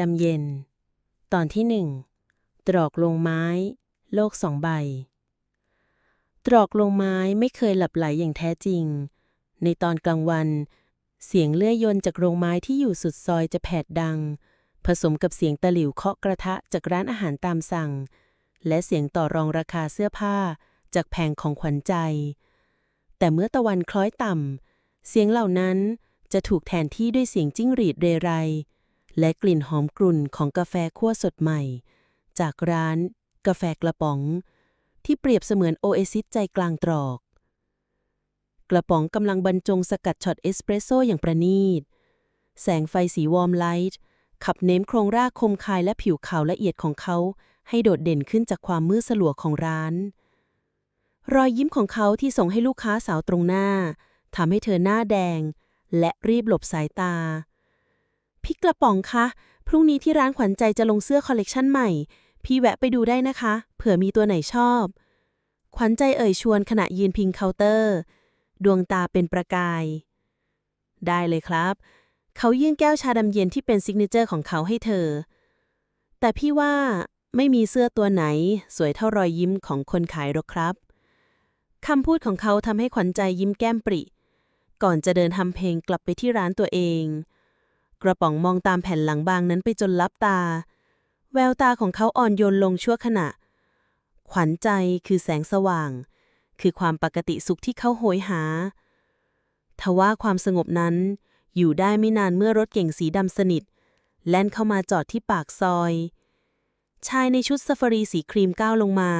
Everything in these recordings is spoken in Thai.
ดำเย็น ตอนที่หนึ่งตรอกลงไม้ โลกสองใบ ตรอกลงไม้ไม่เคยหลับไหลอย่างแท้จริง ในตอนกลางวัน เสียงเลื่อยยนต์จากโรงไม้ที่อยู่สุดซอยจะแผดดัง ผสมกับเสียงตะหลิวเคาะกระทะจากร้านอาหารตามสั่ง และเสียงต่อรองราคาเสื้อผ้าจากแผงของขวัญใจ แต่เมื่อตะวันคล้อยต่ำเสียงเหล่านั้นจะถูกแทนที่ด้วยเสียงจิ้งหรีดเรไร และกลิ่นหอมกรุ่นของกาแฟคั่วสดใหม่ จากร้าน กาแฟกระป๋อง ที่เปรียบเสมือนโอเอซิสใจกลางตรอก กระป๋องกำลังบรรจงสกัดช็อตเอสเปรสโซอย่างประณีต แสงไฟสีวอร์มไลท์ขับเน้มโครงรากคมคายและผิวขาวละเอียดของเขา ให้โดดเด่นขึ้นจากความมืดสลัวของร้าน รอยยิ้มของเขาที่ส่งให้ลูกค้าสาวตรงหน้าทำให้เธอหน้าแดง และรีบหลบสายตา พี่กระป๋องคะ พรุ่งนี้ที่ร้านขวัญใจจะลงเสื้อคอลเลกชันใหม่ พี่แวะไปดูได้นะคะ เผื่อมีตัวไหนชอบ ขวัญใจเอ่ยชวนขณะยืนพิงเคาน์เตอร์ ดวงตาเป็นประกาย ได้เลยครับ เขายื่นแก้วชาดำเย็นที่เป็นซิกเนเจอร์ของเขาให้เธอ แต่พี่ว่าไม่มีเสื้อตัวไหน สวยเท่ารอยยิ้มของคนขายหรอกครับคำพูดของเขาทำให้ขวัญใจยิ้มแก้มปริ ก่อนจะเดินทำเพลงกลับไปที่ร้านตัวเอง กระป๋องมองตามแผ่นหลังบางนั้นไปจนลับตา แววตาของเขาอ่อนโยนลงชั่วขณะ ขวัญใจคือแสงสว่าง คือความปกติสุขที่เขาโหยหา ทว่าความสงบนั้นอยู่ได้ไม่นานเมื่อรถเก๋งสีดำสนิท แล่นเข้ามาจอดที่ปากซอย ชายในชุดซาฟารีสีครีมก้าวลงมา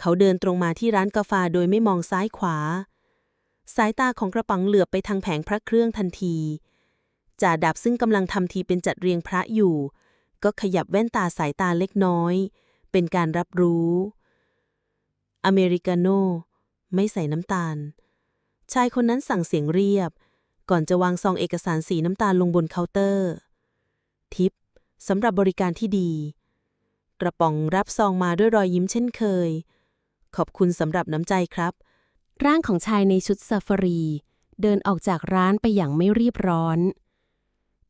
เขาเดินตรงมาที่ร้านกาแฟโดยไม่มองซ้ายขวา สายตาของกระป๋องเหลือบไปทางแผงพระเครื่องทันที จ่าดับซึ่งกำลังทำทีเป็นจัดเรียงพระอยู่ ก็ขยับแว่นตาสายตาเล็กน้อย เป็นการรับรู้ อเมริกาโน่ไม่ใส่น้ำตาล ชายคนนั้นสั่งเสียงเรียบ ก่อนจะวางซองเอกสารสีน้ำตาลลงบนเคาน์เตอร์ ทิปสำหรับบริการที่ดี กระป๋องรับซองมาด้วยรอยยิ้มเช่นเคย ขอบคุณสำหรับน้ำใจครับ ร่างของชายในชุดซาฟารี เดินออกจากร้านไปอย่างไม่รีบร้อน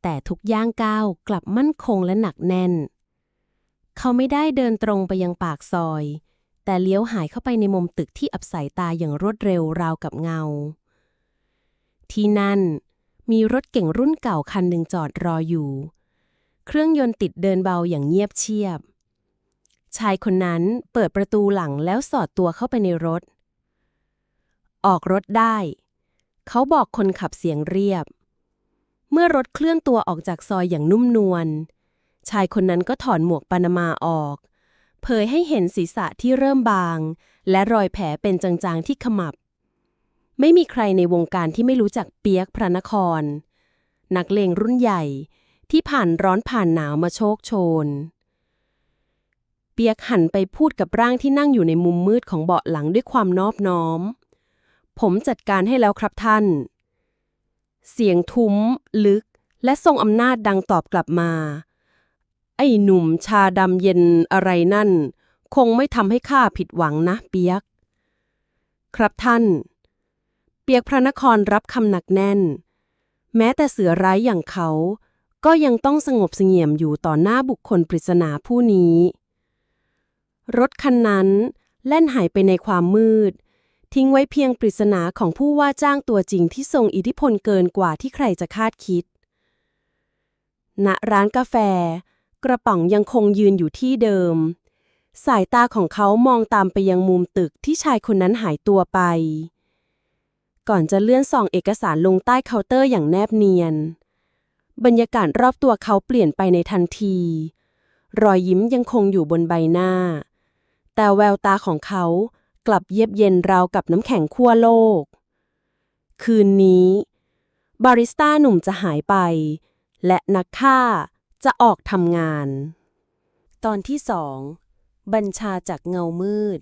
แต่ทุกย่างก้าวกลับมั่นคงและหนักแน่น เขาไม่ได้เดินตรงไปยังปากซอย แต่เลี้ยวหายเข้าไปในมุมตึกที่อับสายตาอย่างรวดเร็วราวกับเงา ที่นั่นมีรถเก่งรุ่นเก่าคันหนึ่งจอดรออยู่ เครื่องยนต์ติดเดินเบาอย่างเงียบเชียบ ชายคนนั้นเปิดประตูหลังแล้วสอดตัวเข้าไปในรถ ออกรถได้ เขาบอกคนขับเสียงเรียบ เมื่อรถเคลื่อนตัวออกจากซอยอย่างนุ่มนวล ชายคนนั้นก็ถอนหมวกปานามาออก เผยให้เห็นศีรษะที่เริ่มบาง และรอยแผลเป็นจางๆที่ขมับ ไม่มีใครในวงการที่ไม่รู้จักเปียกพระนคร นักเลงรุ่นใหญ่ที่ผ่านร้อนผ่านหนาวมาโชคโชน เปียกหันไปพูดกับร่างที่นั่งอยู่ในมุมมืดของเบาะหลังด้วยความนอบน้อม ผมจัดการให้แล้วครับท่าน เสียงทุ้ม ลึก และทรงอำนาจดังตอบกลับมา ไอ้หนุ่มชาดำเย็นอะไรนั่น คงไม่ทำให้ข้าผิดหวังนะเปียก ครับท่าน เปียกพระนครรับคำหนักแน่น แม้แต่เสือร้ายอย่างเขา ก็ยังต้องสงบเสงี่ยมอยู่ต่อหน้าบุคคลปริศนาผู้นี้ รถคันนั้นแล่นหายไปในความมืด ทิ้งไว้เพียงปริศนาของผู้ว่าจ้างตัวจริงที่ทรงอิทธิพลเกินกว่าที่ใครจะคาดคิด ณ ร้านกาแฟ กระป๋องยังคงยืนอยู่ที่เดิม สายตาของเขามองตามไปยังมุมตึกที่ชายคนนั้นหายตัวไป ก่อนจะเลื่อนส่องเอกสารลงใต้เคาน์เตอร์อย่างแนบเนียน บรรยากาศรอบตัวเขาเปลี่ยนไปในทันที รอยยิ้มยังคงอยู่บนใบหน้า แต่แววตาของเขา กลับเยียบเย็นราวกับน้ำแข็งขั้วโลก คืนนี้ บาริสต้าหนุ่มจะหายไป และนักฆ่าจะออกทำงาน ตอนที่สองบัญชาจากเงามืด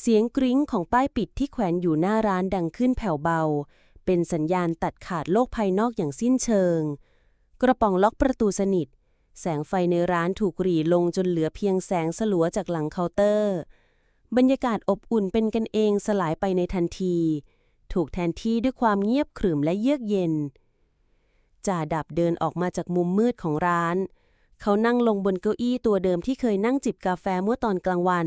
เสียงกริ้งของป้ายปิดที่แขวนอยู่หน้าร้านดังขึ้นแผ่วเบา เป็นสัญญาณตัดขาดโลกภายนอกอย่างสิ้นเชิง กระป๋องล็อกประตูสนิท แสงไฟในร้านถูกหรี่ลงจนเหลือเพียงแสงสลัวจากหลังเคาน์เตอร์ บรรยากาศอบอุ่นเป็นกันเองสลายไปในทันที ถูกแทนที่ด้วยความเงียบขรึมและเยือกเย็น จ่าดับเดินออกมาจากมุมมืดของร้าน เขานั่งลงบนเก้าอี้ตัวเดิมที่เคยนั่งจิบกาแฟเมื่อตอนกลางวัน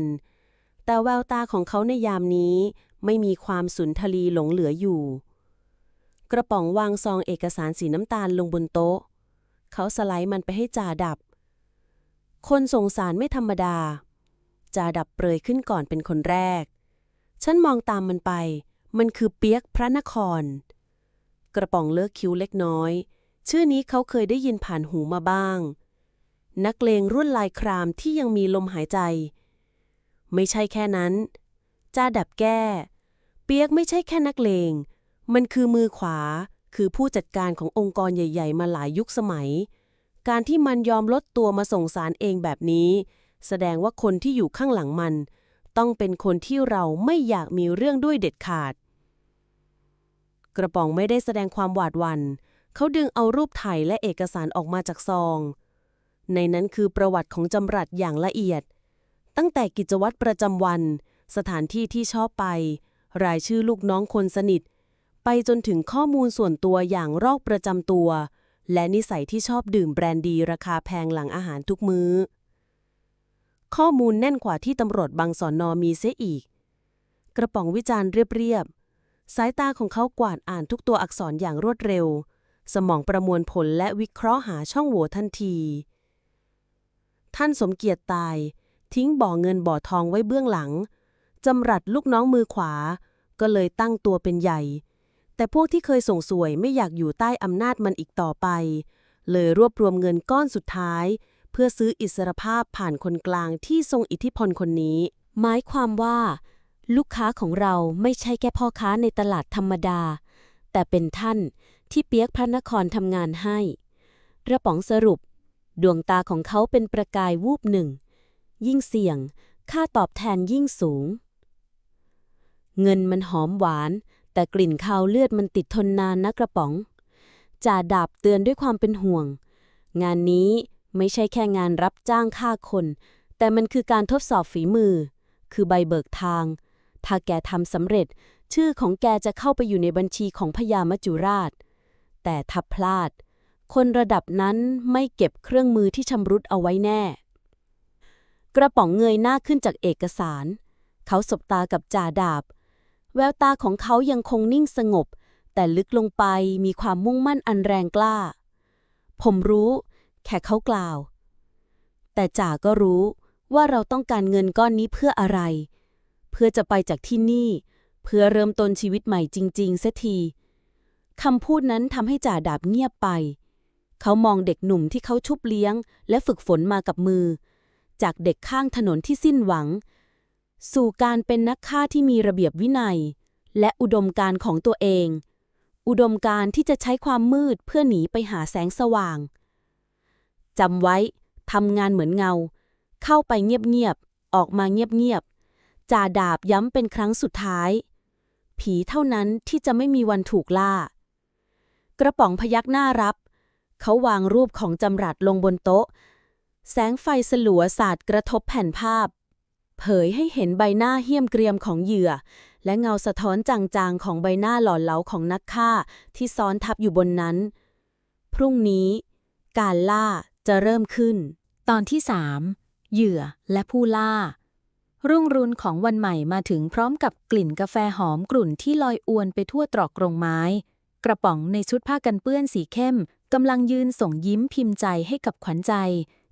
แต่แววตาของเขาในยามนี้ไม่มีความสุนทรีหลงเหลืออยู่ กระป๋องวางซองเอกสารสีน้ำตาลลงบนโต๊ะ เขาสไลด์มันไปให้จ่าดับ คนสงสารไม่ธรรมดา จาดับเปรยขึ้นก่อนเป็นคนแรก ฉันมองตามมันไป มันคือเปียกพระนคร กระป๋องเลิกคิ้วเล็กน้อย ชื่อนี้เขาเคยได้ยินผ่านหูมาบ้าง นักเลงรุ่นลายครามที่ยังมีลมหายใจ ไม่ใช่แค่นั้น จาดับแก้ เปียกไม่ใช่แค่นักเลง มันคือมือขวา คือผู้จัดการขององค์กรใหญ่ ๆ มาหลายยุคสมัย การที่มันยอมลดตัวมาส่งสารเองแบบนี้ แสดงว่าคนที่อยู่ข้างหลังมัน ต้องเป็นคนที่เราไม่อยากมีเรื่องด้วยเด็ดขาด กระป๋องไม่ได้แสดงความหวาดหวัน่นเขาดึงเอารูปถ่ายและเอกสารออกมาจากซอง ในนั้นคือประวัติของจำรัดอย่างละเอียด ตั้งแต่กิจวัตรประจำวัน สถานที่ที่ชอบไป รายชื่อลูกน้องคนสนิท ไปจนถึงข้อมูลส่วนตัวอย่างโรคประจำตัว และนิสัยที่ชอบดื่มแบรนด์ดีราคาแพงหลังอาหารทุกมื้อ ข้อมูลแน่นกว่าที่ตำรวจบางสอนนอมีเสียอีก กระป๋องวิจารณ์เรียบๆ สายตาของเขากวาดอ่านทุกตัวอักษรอย่างรวดเร็ว สมองประมวลผลและวิเคราะห์หาช่องโหว่ทันที ท่านสมเกียรติตาย ทิ้งบ่อเงินบ่อทองไว้เบื้องหลัง จำรัดลูกน้องมือขวา ก็เลยตั้งตัวเป็นใหญ่ แต่พวกที่เคยส่งสวยไม่อยากอยู่ใต้อำนาจมันอีกต่อไป เลยรวบรวมเงินก้อนสุดท้าย เพื่อซื้ออิสรภาพผ่านคนกลางที่ทรงอิทธิพลคนนี้ หมายความว่า ลูกค้าของเราไม่ใช่แค่พ่อค้าในตลาดธรรมดา แต่เป็นท่านที่เปียกพระนครทำงานให้ กระป๋องสรุป ดวงตาของเขาเป็นประกายวูบหนึ่ง ยิ่งเสี่ยง ค่าตอบแทนยิ่งสูง เงินมันหอมหวาน แต่กลิ่นคาวเลือดมันติดทนนานนะกระป๋องจ่าดาบเตือนด้วยความเป็นห่วง งานนี้ ไม่ใช่แค่งานรับจ้างฆ่าคน แต่มันคือการทดสอบฝีมือ คือใบเบิกทาง ถ้าแกทำสำเร็จ ชื่อของแกจะเข้าไปอยู่ในบัญชีของพญามจุราช แต่ถ้าพลาด คนระดับนั้นไม่เก็บเครื่องมือที่ชำรุดเอาไว้แน่ กระป๋องเงยหน้าขึ้นจากเอกสาร เขาสบตากับจ่าดาบ แววตาของเขายังคงนิ่งสงบ แต่ลึกลงไปมีความมุ่งมั่นอันแรงกล้า ผมรู้ แค่เขากล่าว แต่จ่าก็รู้ว่าเราต้องการเงินก้อนนี้เพื่ออะไร เพื่อจะไปจากที่นี่ เพื่อเริ่มต้นชีวิตใหม่จริงๆเสียทีคำพูดนั้นทำให้จ่าดาบเงียบไป เขามองเด็กหนุ่มที่เขาชุบเลี้ยง และฝึกฝนมากับมือ จากเด็กข้างถนนที่สิ้นหวัง สู่การเป็นนักฆ่าที่มีระเบียบวินัย และอุดมการของตัวเอง อุดมการที่จะใช้ความมืดเพื่อหนีไปหาแสงสว่าง จำไว้ ทำงานเหมือนเงา เข้าไปเงียบๆ ออกมาเงียบๆ จ่าดาบย้ำเป็นครั้งสุดท้าย ผีเท่านั้นที่จะไม่มีวันถูกล่า กระป๋องพยักหน้ารับ เขาวางรูปของจำรัดลงบนโต๊ะ แสงไฟสลัวสาดกระทบแผ่นภาพ เผยให้เห็นใบหน้าเหี้ยมเกรียมของเหยื่อ และเงาสะท้อนจางๆ ของใบหน้าหล่อเหลาของนักฆ่าที่ซ้อนทับอยู่บนนั้น พรุ่งนี้การล่า จะเริ่มขึ้น ตอนที่3เหยื่อและผู้ล่า รุ่งรุนของวันใหม่มาถึงพร้อมกับกลิ่นกาแฟหอมกลุ่นที่ลอยอวนไปทั่วตรอกกรงไม้ กระป๋องในชุดผ้ากันเปื้อนสีเข้มกำลังยืนส่งยิ้มพิมพ์ใจให้กับขวัญใจ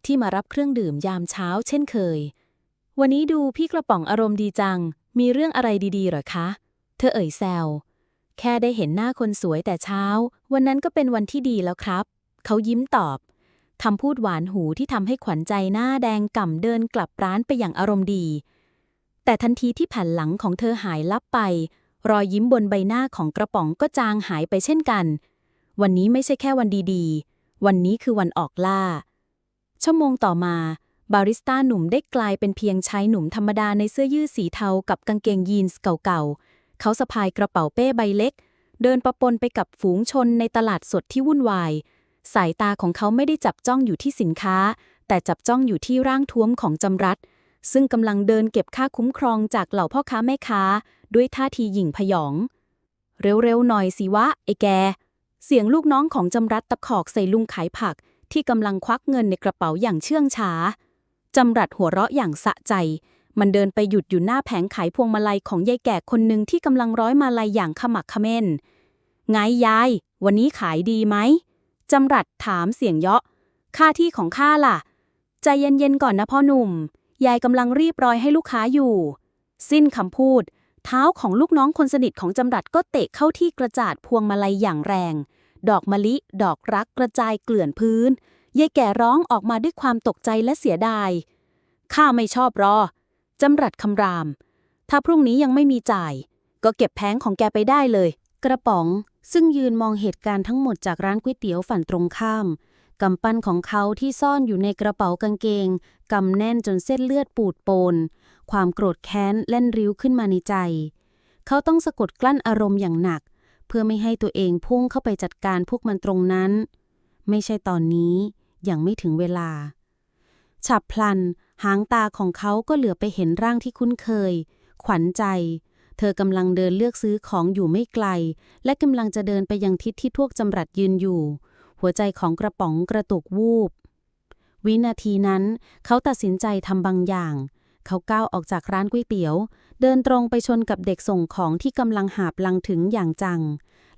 ที่มารับเครื่องดื่มยามเช้าเช่นเคย วันนี้ดูพี่กระป๋องอารมณ์ดีจัง มีเรื่องอะไรดีๆหรอคะ เธอเอ่ยแซวแค่ได้เห็นหน้าคนสวยแต่เช้า วันนั้นก็เป็นวันที่ดีแล้วครับ เขายิ้มตอบ คำพูดหวานหูที่ทำให้ขวัญใจหน้าแดงก่ำเดินกลับร้านไปอย่างอารมณ์ดี แต่ทันทีที่แผ่นหลังของเธอหายลับไป รอยยิ้มบนใบหน้าของกระป๋องก็จางหายไปเช่นกัน วันนี้ไม่ใช่แค่วันดีๆ วันนี้คือวันออกล่า ชั่วโมงต่อมา บาริสต้าหนุ่มได้กลายเป็นเพียงชายหนุ่มธรรมดาในเสื้อยืดสีเทากับกางเกงยีนส์เก่าๆ เขาสะพายกระเป๋าเป้ใบเล็ก เดินประปนไปกับฝูงชนในตลาดสดที่วุ่นวาย สายตาของเขาไม่ได้จับจ้องอยู่ที่สินค้า แต่จับจ้องอยู่ที่ร่างท้วมของจำรัดซึ่งกำลังเดินเก็บค่าคุ้มครองจากเหล่าพ่อค้าแม่ค้า ด้วยท่าทีหยิ่งพยอง เร็วๆหน่อยสิวะไอ้แก เสียงลูกน้องของจำรัดตะขอกใส่ลุงขายผัก ที่กำลังควักเงินในกระเป๋าอย่างเชื่องช้า จำรัดหัวเราะอย่างสะใจ มันเดินไปหยุดอยู่หน้าแผงขายพวงมาลัยของยายแก่คนหนึ่งที่กำลังร้อยมาลัยอย่างขมักเขม้น ไงยาย วันนี้ขายดีไหม จำรัดถามเสียงเยาะ ค่าที่ของข้าล่ะ ใจเย็นๆก่อนนะพ่อหนุ่ม ยายกำลังรีบร้อยให้ลูกค้าอยู่ สิ้นคำพูด เท้าของลูกน้องคนสนิทของจำรัดก็เตะเข้าที่กระจาดพวงมาลัยอย่างแรง ดอกมะลิ ดอกรักกระจายเกลื่อนพื้น ยายแก่ร้องออกมาด้วยความตกใจและเสียดาย ข้าไม่ชอบรอ จำรัดคำราม ถ้าพรุ่งนี้ยังไม่มีจ่าย ก็เก็บแผงของแกไปได้เลย กระป๋องซึ่งยืนมองเหตุการณ์ทั้งหมดจากร้านก๋วยเตี๋ยวฝั่งตรงข้าม กำปั้นของเขาที่ซ่อนอยู่ในกระเป๋ากางเกง กำแน่นจนเส้นเลือดปูดโปน ความโกรธแค้นเล่นริ้วขึ้นมาในใจ เขาต้องสะกดกลั้นอารมณ์อย่างหนัก เพื่อไม่ให้ตัวเองพุ่งเข้าไปจัดการพวกมันตรงนั้น ไม่ใช่ตอนนี้ยังไม่ถึงเวลา ฉับพลัน หางตาของเขาก็เหลือไปเห็นร่างที่คุ้นเคย ขวัญใจ ธอกำลังเดินเลือกซื้อของอยู่ไม่ไกล และกำลังจะเดินไปยังทิศที่พวกจำรัดยืนอยู่ หัวใจของกระป๋องกระตุกวูบ วินาทีนั้นเขาตัดสินใจทำบางอย่าง เขาก้าวออกจากร้านก๋วยเตี๋ยว เดินตรงไปชนกับเด็กส่งของที่กำลังหาบลังถึงอย่างจัง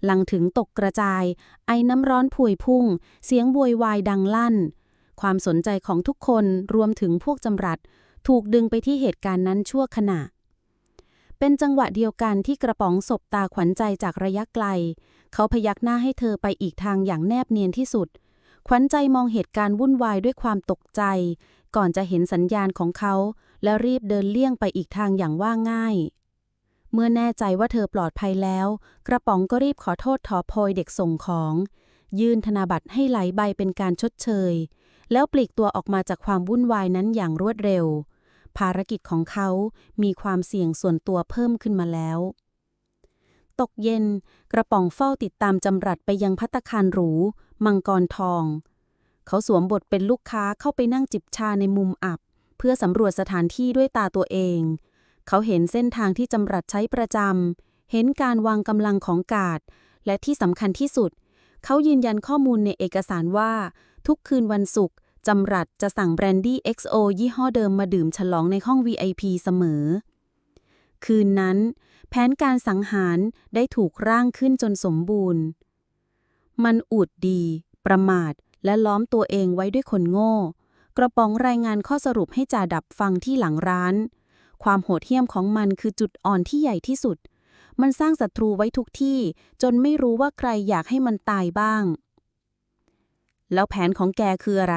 ลังถึงตกกระจาย ไอ้น้ำร้อนผุยพุ่ง เสียงโวยวายดังลั่น ความสนใจของทุกคนรวมถึงพวกจำรัด ถูกดึงไปที่เหตุการณ์นั้นชั่วขณะ เป็นจังหวะเดียวกันที่กระป๋องสบตาขวัญใจจากระยะไกล เขาพยักหน้าให้เธอไปอีกทางอย่างแนบเนียนที่สุด ขวัญใจมองเหตุการณ์วุ่นวายด้วยความตกใจ ก่อนจะเห็นสัญญาณของเขา และรีบเดินเลี่ยงไปอีกทางอย่างว่าง่าย เมื่อแน่ใจว่าเธอปลอดภัยแล้ว กระป๋องก็รีบขอโทษถอโพยเด็กส่งของ ยื่นธนาบัตรให้ไหลใบเป็นการชดเชย แล้วปลีกตัวออกมาจากความวุ่นวายนั้นอย่างรวดเร็ว ภารกิจของเขามีความเสี่ยงส่วนตัวเพิ่มขึ้นมาแล้ว ตกเย็น กระป๋องเฝ้าติดตามจำรัดไปยังพัตตาคารหรู มังกรทอง เขาสวมบทเป็นลูกค้าเข้าไปนั่งจิบชาในมุมอับ เพื่อสำรวจสถานที่ด้วยตาตัวเอง เขาเห็นเส้นทางที่จำรัดใช้ประจำเห็นการวางกำลังของกาด และที่สำคัญที่สุด เขายืนยันข้อมูลในเอกสารว่า ทุกคืนวันศุกร์ จำรัดจะสั่งแบรนดี้ XO ยี่ห้อเดิมมาดื่มฉลองในห้อง VIP เสมอ คืนนั้น แผนการสังหารได้ถูกร่างขึ้นจนสมบูรณ์ มันอูดดี ประมาท และล้อมตัวเองไว้ด้วยคนโง่ กระป๋องรายงานข้อสรุปให้จ่าดับฟังที่หลังร้าน ความโหดเหี้ยมของมันคือจุดอ่อนที่ใหญ่ที่สุด มันสร้างศัตรูไว้ทุกที่ จนไม่รู้ว่าใครอยากให้มันตายบ้างแล้วแผนของแกคืออะไร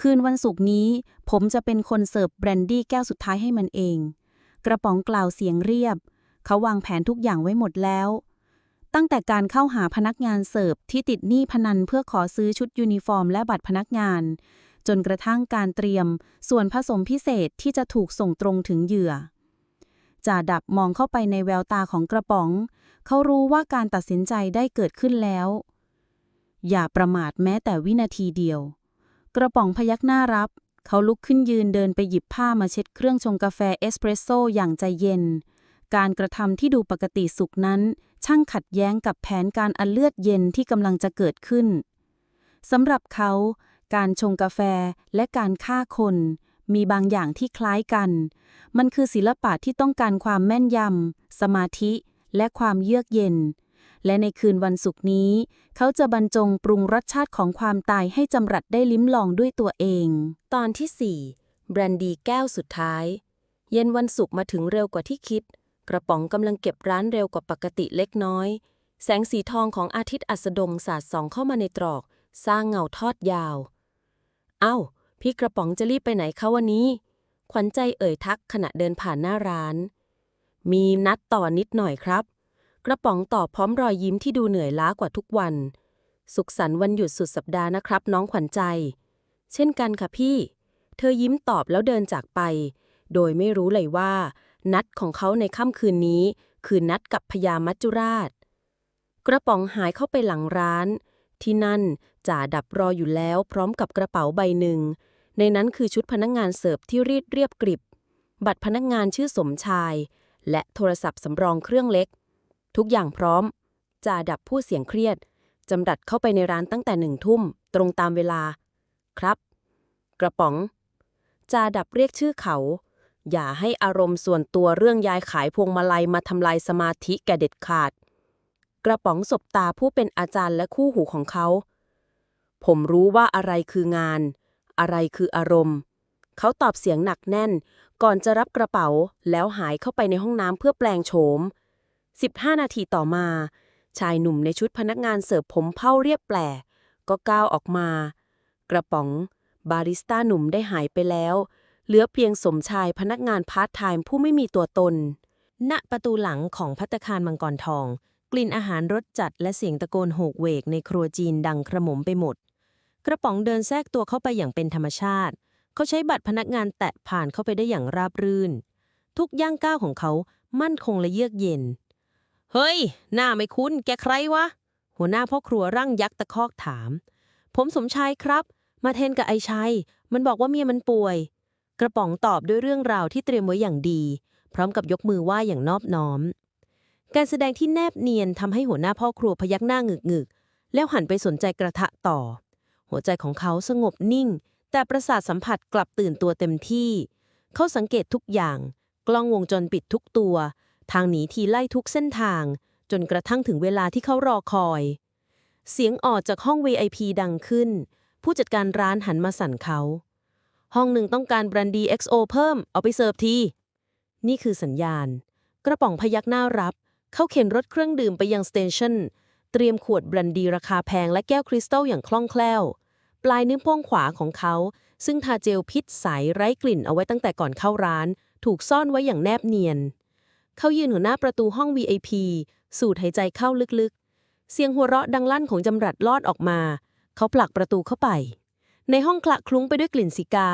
คืนวันศุกร์นี้ ผมจะเป็นคนเสิร์ฟแบรนดี้แก้วสุดท้ายให้มันเอง กระป๋องกล่าวเสียงเรียบ เขาวางแผนทุกอย่างไว้หมดแล้ว ตั้งแต่การเข้าหาพนักงานเสิร์ฟที่ติดหนี้พนันเพื่อขอซื้อชุดยูนิฟอร์มและบัตรพนักงาน จนกระทั่งการเตรียม ส่วนผสมพิเศษที่จะถูกส่งตรงถึงเหยื่อจ่าดับมองเข้าไปในแววตาของกระป๋อง เขารู้ว่าการตัดสินใจได้เกิดขึ้นแล้ว อย่าประมาทแม้แต่วินาทีเดียว กระป๋องพยักหน้ารับ เขาลุกขึ้นยืนเดินไปหยิบผ้ามาเช็ดเครื่องชงกาแฟเอสเปรสโซ่อย่างใจเย็น การกระทำที่ดูปกติสุขนั้น ช่างขัดแย้งกับแผนการอันเลือดเย็นที่กำลังจะเกิดขึ้นสำหรับเขา การชงกาแฟและการฆ่าคน มีบางอย่างที่คล้ายกัน มันคือศิลปะที่ต้องการความแม่นยำสมาธิ และความเยือกเย็น และในคืนวันศุกร์นี้ เขาจะบรรจงปรุงรสชาติของความตายให้จำรัดได้ลิ้มลองด้วยตัวเอง ตอนที่ 4 แบรนดีแก้วสุดท้าย เย็นวันศุกร์มาถึงเร็วกว่าที่คิด กระป๋องกำลังเก็บร้านเร็วกว่าปกติเล็กน้อย แสงสีทองของอาทิตย์อัสดงสาดส่องเข้ามาในตรอก สร้างเงาทอดยาว เอ้า พี่กระป๋องจะรีบไปไหนคะวันนี้ ขวัญใจเอ่ยทักขณะเดินผ่านหน้าร้านมีนัดต่อนิดหน่อยครับ กระป๋องตอบพร้อมรอยยิ้มที่ดูเหนื่อยล้ากว่าทุกวัน สุขสันต์วันหยุดสุดสัปดาห์นะครับ น้องขวัญใจ เช่นกันค่ะพี่ เธอยิ้มตอบแล้วเดินจากไป โดยไม่รู้เลยว่า นัดของเขาในค่ำคืนนี้ คือนัดกับพญามัจจุราช กระป๋องหายเข้าไปหลังร้าน ที่นั่นจ่าดับรออยู่แล้วพร้อมกับกระเป๋าใบหนึ่ง ในนั้นคือชุดพนักงานเสิร์ฟที่รีดเรียบกริบ บัตรพนักงานชื่อสมชาย และโทรศัพท์สำรองเครื่องเล็ก ทุกอย่างพร้อม จ่าดับผู้เสียงเครียด จำรัดเข้าไปในร้านตั้งแต่หนึ่งทุ่ม ตรงตามเวลา ครับ กระป๋อง จ่าดับเรียกชื่อเขา อย่าให้อารมณ์ส่วนตัวเรื่องยายขายพวงมาลัยมาทำลายสมาธิแกเด็ดขาด กระป๋องสบตาผู้เป็นอาจารย์และคู่หูของเขา ผมรู้ว่าอะไรคืองาน อะไรคืออารมณ์ เขาตอบเสียงหนักแน่น ก่อนจะรับกระเป๋าแล้วหายเข้าไปในห้องน้ำเพื่อแปลงโฉม 15 นาทีต่อมา ชายหนุ่มในชุดพนักงานเสิร์ฟผมเผ้าเรียบแปลก็ก้าวออกมา กระป๋อง บาริสต้าหนุ่มได้หายไปแล้ว เหลือเพียงสมชายพนักงานพาร์ทไทม์ผู้ไม่มีตัวตน ณประตูหลังของพัตคารมังกรทอง กลิ่นอาหารรสจัดและเสียงตะโกนโหกเวกในครัวจีนดังกระหม่อมไปหมด กระป๋องเดินแทรกตัวเข้าไปอย่างเป็นธรรมชาติ เขาใช้บัตรพนักงานแตะผ่านเข้าไปได้อย่างราบรื่น ทุกย่างก้าวของเขามั่นคงและเยือกเย็น เฮ้ย หน้าไม่คุ้น แกใครวะ หัวหน้าพ่อครัวร่างยักษ์ตะคอกถาม ผมสมชายครับ มาเทนกับไอชัย มันบอกว่าเมียมันป่วย กระป๋องตอบด้วยเรื่องราวที่เตรียมไว้อย่างดี พร้อมกับยกมือไหว้อย่างนอบน้อม การแสดงที่แนบเนียนทำให้หัวหน้าพ่อครัวพยักหน้าหงึกงึกแล้วหันไปสนใจกระทะต่อ หัวใจของเขาสงบนิ่ง แต่ประสาทสัมผัสกลับตื่นตัวเต็มที่ เขาสังเกตทุกอย่าง กล้องวงจรปิดทุกตัว ทางหนีทีไล่ทุกเส้นทาง จนกระทั่งถึงเวลาที่เขารอคอย เสียงออกจากห้อง VIP ดังขึ้น ผู้จัดการร้านหันมาสั่นเขา ห้องหนึ่งต้องการบรันดี XO เพิ่ม เอาไปเสิร์ฟที นี่คือสัญญาณ กระป๋องพยักหน้ารับ เขาเข็นรถเครื่องดื่มไปยังสเตชันเตรียมขวดบรันดีราคาแพงและแก้วคริสตัลอย่างคล่องแคล่ว ปลายนิ้วโป้งขวาของเขา ซึ่งทาเจลพิษใสไร้กลิ่นเอาไว้ตั้งแต่ก่อนเข้าร้าน ถูกซ่อนไว้อย่างแนบเนียน เขายืนหัวหน้าประตูห้อง VIP สูดหายใจเข้าลึกๆ เสียงหัวเราะดังลั่นของจำรัดลอดออกมา เขาผลักประตูเข้าไป ในห้องคละคลุ้งไปด้วยกลิ่นซิกา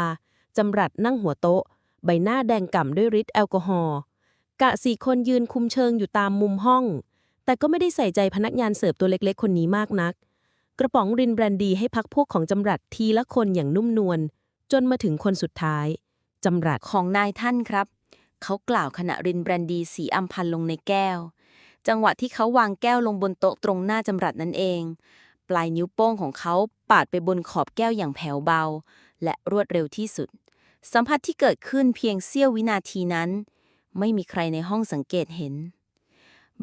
จำรัดนั่งหัวโต๊ะ ใบหน้าแดงก่ำด้วยฤทธิ์แอลกอฮอล์กะสี่คนยืนคุมเชิงอยู่ตามมุมห้อง แต่ก็ไม่ได้ใส่ใจพนักงานเสิร์ฟตัวเล็กๆ คนนี้มากนัก กระป๋องรินแบรนดีให้พักพวกของจำรัดทีละคนอย่างนุ่มนวลจนมาถึงคนสุดท้ายจำรัดของนายท่านครับ เขากล่าวขณะรินแบรนดีสีอัมพันลงในแก้ว จังหวะที่เขาวางแก้วลงบนโต๊ะตรงหน้าจำรัดนั่นเอง ปลายนิ้วโป้งของเขาปาดไปบนขอบแก้วอย่างแผ่วเบา และรวดเร็วที่สุด สัมผัสที่เกิดขึ้นเพียงเสี้ยววินาทีนั้น ไม่มีใครในห้องสังเกตเห็น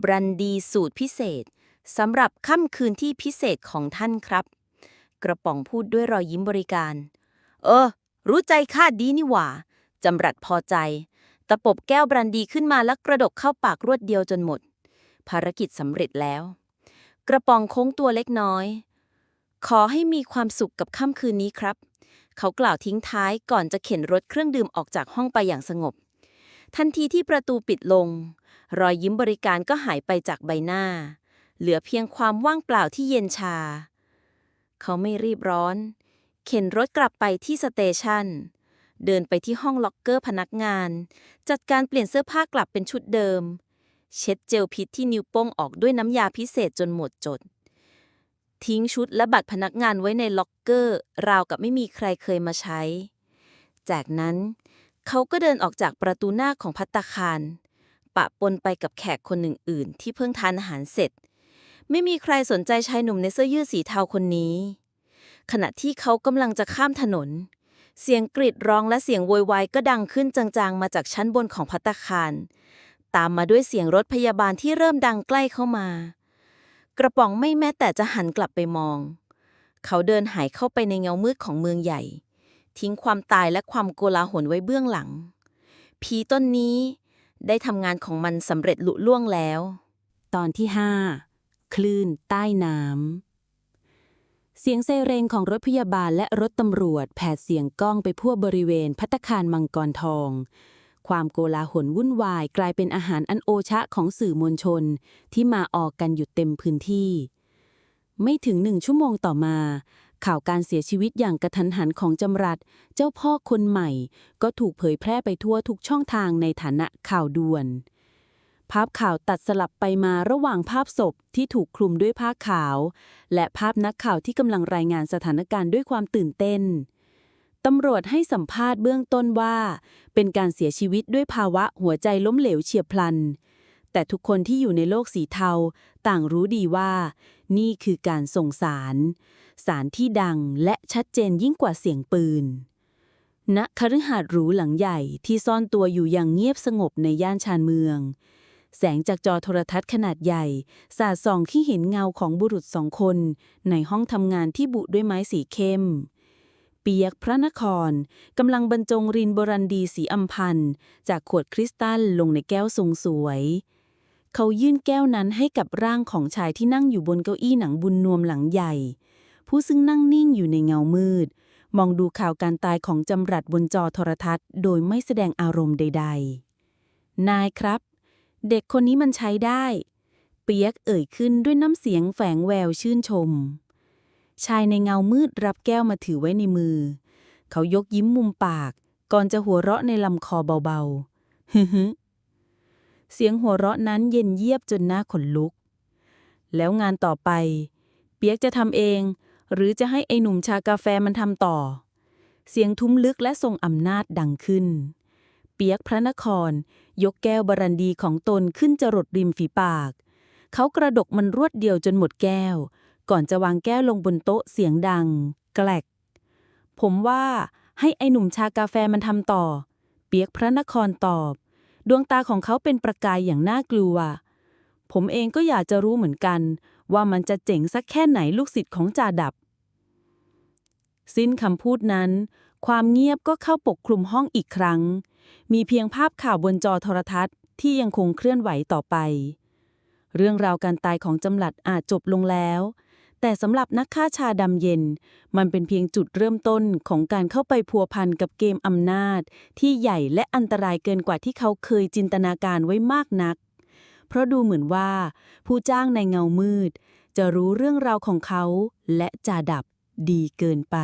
บรันดีสูตรพิเศษสำหรับค่ำคืนที่พิเศษของท่านครับ กระป๋องพูดด้วยรอยยิ้มบริการ เออ รู้ใจข้าดีนี่หว่า จำรัดพอใจ ตะปบแก้วบรันดีขึ้นมาแล้วกระดกเข้าปากรวดเดียวจนหมด ภารกิจสำเร็จแล้ว กระป๋องโค้งตัวเล็กน้อย ขอให้มีความสุขกับค่ำคืนนี้ครับ เขากล่าวทิ้งท้ายก่อนจะเข็นรถเครื่องดื่มออกจากห้องไปอย่างสงบ ทันทีที่ประตูปิดลง รอยยิ้มบริการก็หายไปจากใบหน้า เหลือเพียงความว่างเปล่าที่เย็นชา เขาไม่รีบร้อน เข็นรถกลับไปที่สเตชัน เดินไปที่ห้องล็อกเกอร์พนักงาน จัดการเปลี่ยนเสื้อผ้ากลับเป็นชุดเดิม เช็ดเจลพิษที่นิ้วโป้งออกด้วยน้ำยาพิเศษจนหมดจด ทิ้งชุดและบัตรพนักงานไว้ในล็อกเกอร์ ราวกับไม่มีใครเคยมาใช้ จากนั้น เขาก็เดินออกจากประตูหน้าของพัตตาคาร ปะปนไปกับแขกคนอื่นๆที่เพิ่งทานอาหารเสร็จ ไม่มีใครสนใจชายหนุ่มในเสื้อยืดสีเทาคนนี้ ขณะที่เขากำลังจะข้ามถนน เสียงกรีดร้องและเสียงโวยวายก็ดังขึ้นจางๆ มาจากชั้นบนของพัตตาคาร ตามมาด้วยเสียงรถพยาบาลที่เริ่มดังใกล้เข้ามา กระป๋องไม่แม้แต่จะหันกลับไปมอง เขาเดินหายเข้าไปในเงามืดของเมืองใหญ่ ทิ้งความตายและความโกลาหลไว้เบื้องหลัง ผีต้นนี้ได้ทำงานของมันสำเร็จลุล่วงแล้ว ตอนที่5คลื่นใต้น้ำ เสียงไซเรนของรถพยาบาลและรถตำรวจ แผดเสียงก้องไปทั่วบริเวณพัตตาคารมังกรทอง ความโกลาหลวุ่นวายกลายเป็นอาหารอันโอชะของสื่อมวลชน ที่มาออกกันอยู่เต็มพื้นที่ ไม่ถึงหนึ่งชั่วโมงต่อมา ข่าวการเสียชีวิตอย่างกระทันหันของจำรัดเจ้าพ่อคนใหม่ ก็ถูกเผยแพร่ไปทั่วทุกช่องทางในฐานะข่าวด่วน ภาพข่าวตัดสลับไปมาระหว่างภาพศพที่ถูกคลุมด้วยผ้าขาว และภาพนักข่าวที่กำลังรายงานสถานการณ์ด้วยความตื่นเต้นตำรวจให้สัมภาษณ์เบื้องต้นว่า เป็นการเสียชีวิตด้วยภาวะหัวใจล้มเหลวเฉียบพลัน แต่ทุกคนที่อยู่ในโลกสีเทา ต่างรู้ดีว่า นี่คือการส่งสาร สารที่ดังและชัดเจนยิ่งกว่าเสียงปืนณคฤหาสน์หรูหลังใหญ่ที่ซ่อนตัวอยู่อย่างเงียบสงบในย่านชานเมือง แสงจากจอโทรทัศน์ขนาดใหญ่ สาดส่องที่เห็นเงาของบุรุษสองคน ในห้องทำงานที่บุด้วยไม้สีเข้ม เปียกพระนครกำลังบรรจงรินบรันดีสีอำพันธ์จากขวดคริสตัลลงในแก้วทรงสวย เขายื่นแก้วนั้นให้กับร่างของชายที่นั่งอยู่บนเก้าอี้หนังบุญนวมหลังใหญ่ ผู้ซึ่งนั่งนิ่งอยู่ในเงามืด มองดูข่าวการตายของจำรัดบนจอโทรทัศน์ โดยไม่แสดงอารมณ์ใด ๆ นายครับ เด็กคนนี้มันใช้ได้ เปียกเอ่ยขึ้นด้วยน้ำเสียงแฝงแววชื่นชม ชายในเงามืดรับแก้วมาถือไว้ในมือ เขายกยิ้มมุมปาก ก่อนจะหัวเราะในลำคอเบาๆฮึฮึเสียงหัวเราะนั้นเย็นเยียบจนหน้าขนลุก แล้วงานต่อไป เปียกจะทำเอง หรือจะให้ไอ้หนุ่มชากาแฟมันทำต่อ เสียงทุ้มลึกและทรงอำนาจดังขึ้น ปียกพระนคร ยกแก้วบรันดีของตนขึ้นจรดริมฝีปาก เขากระดกมันรวดเดียวจนหมดแก้ว ก่อนจะวางแก้วลงบนโต๊ะเสียงดัง แกลก ผมว่าให้ไอหนุ่มชากาแฟมันทำต่อ เปียกพระนครตอบ ดวงตาของเขาเป็นประกายอย่างน่ากลัว ผมเองก็อยากจะรู้เหมือนกัน ว่ามันจะเจ๋งสักแค่ไหนลูกศิษย์ของจ่าดับ สิ้นคำพูดนั้น ความเงียบก็เข้าปกคลุมห้องอีกครั้ง มีเพียงภาพข่าวบนจอโทรทัศน์ที่ยังคงเคลื่อนไหวต่อไป เรื่องราวการตายของจำหลัดอาจจบลงแล้ว แต่สำหรับนักฆ่าชาดำเย็น มันเป็นเพียงจุดเริ่มต้นของการเข้าไปพัวพันกับเกมอำนาจ ที่ใหญ่และอันตรายเกินกว่าที่เขาเคยจินตนาการไว้มากนัก เพราะดูเหมือนว่า ผู้จ้างในเงามืด จะรู้เรื่องราวของเขาและจ่าดับดีเกินไป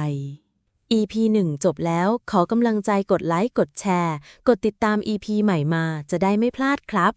EP 1 จบแล้วขอกำลังใจกดไลค์ กดแชร์ กดติดตาม EP ใหม่มาจะได้ไม่พลาดครับ